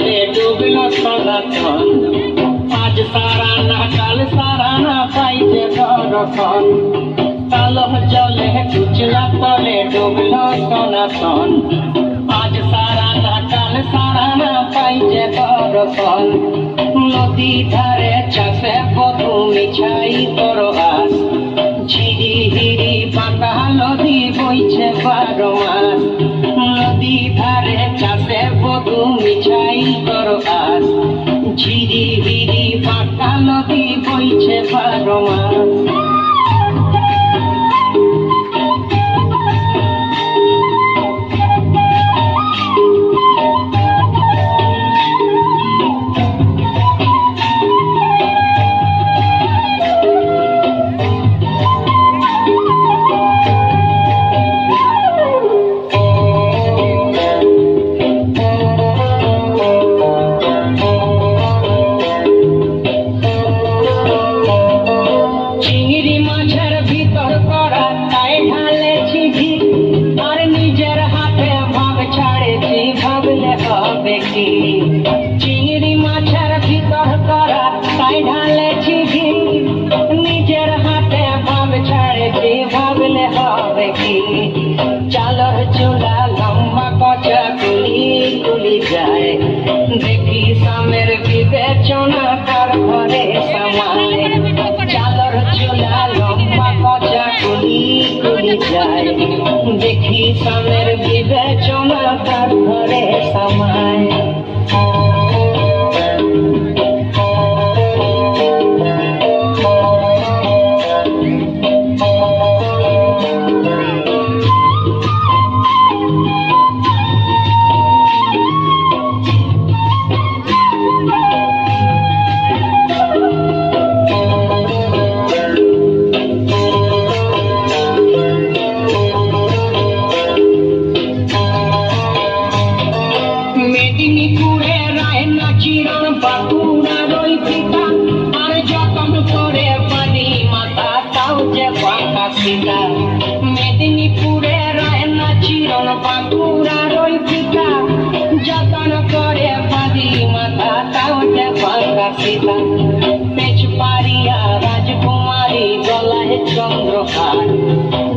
সাগরে ডুবল সনাতন আজ সারা না কাল সারা না পাইতে দর্শন কালো জলে কুচলা তলে ডুবল সনাতন। আজ সারা না কাল সারা না পাইতে দর্শন নদী ধারে চাষে বধু মিছাই তোর আস ঝিরি হিরি পাতা নদী বইছে বারো মাস। নদী ধারে চাষে বধু মিছাই বারো চুলা লম্বা কচা কুলি কুলি যায়। দেখি সামের বিবেচনা তার ঘরে সামায়। চালর চুলা লম্বা কচা কুলি কুলি যায়। দেখি সামের বাঁকুড়ার ওই পিতা যতন করে পানি মাথা যে পাকা সীতা। পেছ পারিয়া রাজকুমারী গলায় চন্দ্রহার।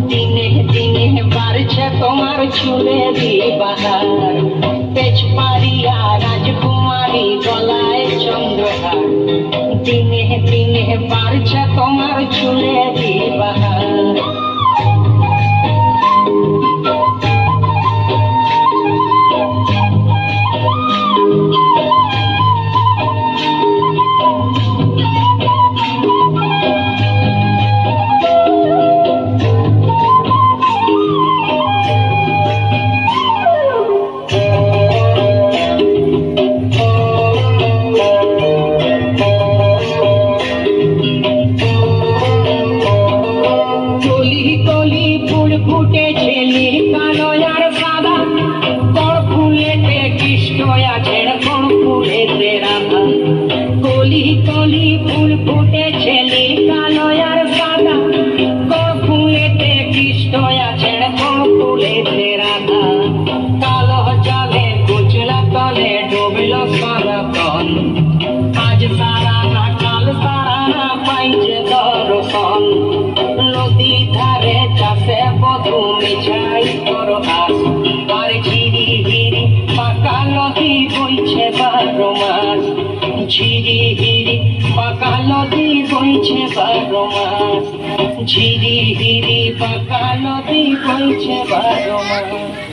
দিনে দিনে বাড়ছে তোমার চুলে বাহার পেছ পারিয়া রাজকুমারী গলায় চন্দ্রহার। দিনে দিনে বাড়ছে তোমার চুলে ডুবল সনাতন আজ সারা না কাল সারা না পাইছে দর্শন। নদী ধারে চাষে বধু মিছাই তোর আস আর ঝিরি হিরি পাকা নদী বইছে বারো মাস। ঝিরি হিরি পাকা নদী বইছে বারো মাস। ঝিরি হিরি পাকা নদী বইছে বারো মাস।